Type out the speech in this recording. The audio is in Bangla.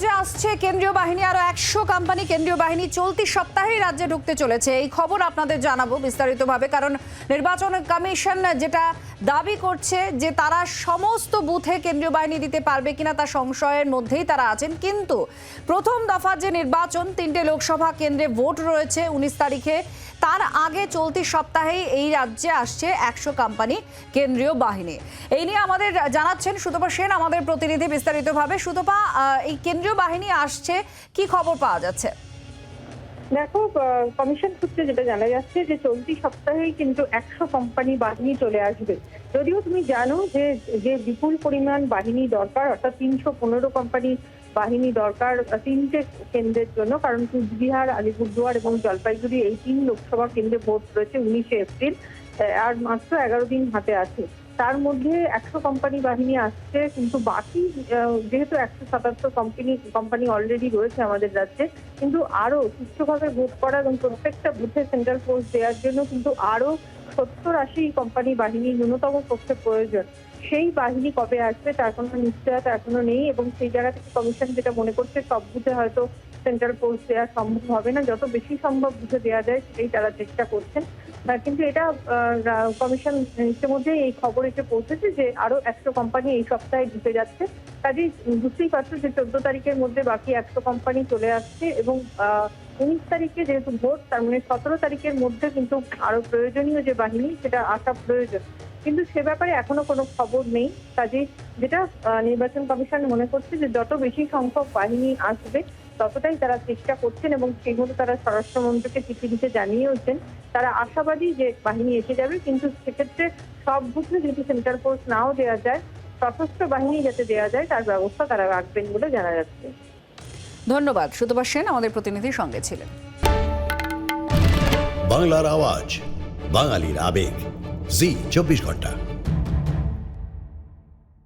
রাজ্যে আসছে কেন্দ্রীয় বাহিনী, আরও একশো কোম্পানি কেন্দ্রীয় বাহিনী চলতি সপ্তাহেই রাজ্যে ঢুকতে চলেছে। এই খবর আপনাদের জানাব বিস্তারিতভাবে, কারণ নির্বাচন কমিশন যেটা দাবি করছে যে তারা সমস্ত বুথে কেন্দ্রীয় বাহিনী দিতে পারবে কিনা তা সংশয়ের মধ্যেই তারা আছেন। কিন্তু প্রথম দফার যে নির্বাচন, তিনটে লোকসভা কেন্দ্রে ভোট রয়েছে উনিশ তারিখে। তার আগে চলতি সপ্তাহেই এই রাজ্যে আসছে একশো কোম্পানি কেন্দ্রীয় বাহিনী। এই নিয়ে আমাদের জানাচ্ছেন সুতপা সেন, আমাদের প্রতিনিধি বিস্তারিতভাবে। সুতপা এই কেন্দ্রীয় বাহিনী আসছে, কি খবর পাওয়া যাচ্ছে? দেখো কমিশন সূত্রে যেটা জানা যাচ্ছে যে চলতি সপ্তাহেই কিন্তু একশো কোম্পানি বাহিনী চলে আসবে। যদিও তুমি জানো যে যে বিপুল পরিমাণ বাহিনী দরকার, অর্থাৎ তিনশো পনেরো কোম্পানি বাহিনী দরকার তিনটে কেন্দ্রের জন্য, কারণ কুচবিহার, আলিপুরদুয়ার এবং জলপাইগুড়ি এই তিন লোকসভা কেন্দ্রে ভোট রয়েছে উনিশে এপ্রিল আর মাত্র এগারো দিন হাতে আছে। তার মধ্যে একশো কোম্পানি বাহিনী আসছে, কিন্তু বাকি যেহেতু একশো সাতাত্তর কোম্পানি কোম্পানি অলরেডি রয়েছে আমাদের রাজ্যে, কিন্তু আরও সুষ্ঠুভাবে ভোট করা এবং প্রত্যেকটা বুথে সেন্ট্রাল ফোর্স দেওয়ার জন্য কিন্তু আরও সত্তর আশি কোম্পানি বাহিনী ন্যূনতম পক্ষে প্রয়োজন। সেই বাহিনী কবে আসবে তার কোনো নিশ্চয়তা এখনও নেই এবং সেই জায়গা থেকে কমিশন যেটা মনে করছে সব বুঝে হয়তো সেন্ট্রাল ফোর্স দেওয়া সম্ভব হবে না। যত বেশি সম্ভব বুঝে দেওয়া যায় সেটাই তারা চেষ্টা করছেন। কিন্তু এটা আহ, কমিশন ইতিমধ্যে এই খবর এসে পৌঁছেছে যে আরও একশো কোম্পানি এই সপ্তাহে ঢুকে যাচ্ছে। কাজেই বুঝতেই পারছ যে চোদ্দ তারিখের মধ্যে বাকি একশো কোম্পানি চলে আসছে এবং উনিশ তারিখে যেহেতু ভোট, তার মানে সতেরো তারিখের মধ্যে কিন্তু আরও প্রয়োজনীয় যে বাহিনী, সেটা আসা প্রয়োজন। কিন্তু সে ব্যাপারে এখনও কোনো খবর নেই। কাজেই যেটা নির্বাচন কমিশন মনে করছে যে যত বেশি সংখ্যক বাহিনী আসবে, ততটাই তারা চেষ্টা করছেন এবং সেগুলো তারা স্বরাষ্ট্রমন্ত্রীকে চিঠি দিতে জানিয়েওছেন। তারা আশাবাদী যে বাহিনী এসে যাবে, কিন্তু সেক্ষেত্রে সব বুথে যদি সেন্ট্রাল ফোর্স নাও দেওয়া যায়, সশস্ত্র বাহিনী যাতে দেওয়া যায়, তার ব্যবস্থা তারা রাখবেন বলে জানা যাচ্ছে। ধন্যবাদ। সুতপা সেন আমাদের প্রতিনিধির সঙ্গে ছিলেন। বাংলার আওয়াজ বাঙালির আবেগ। জি চব্বিশ ঘণ্টা।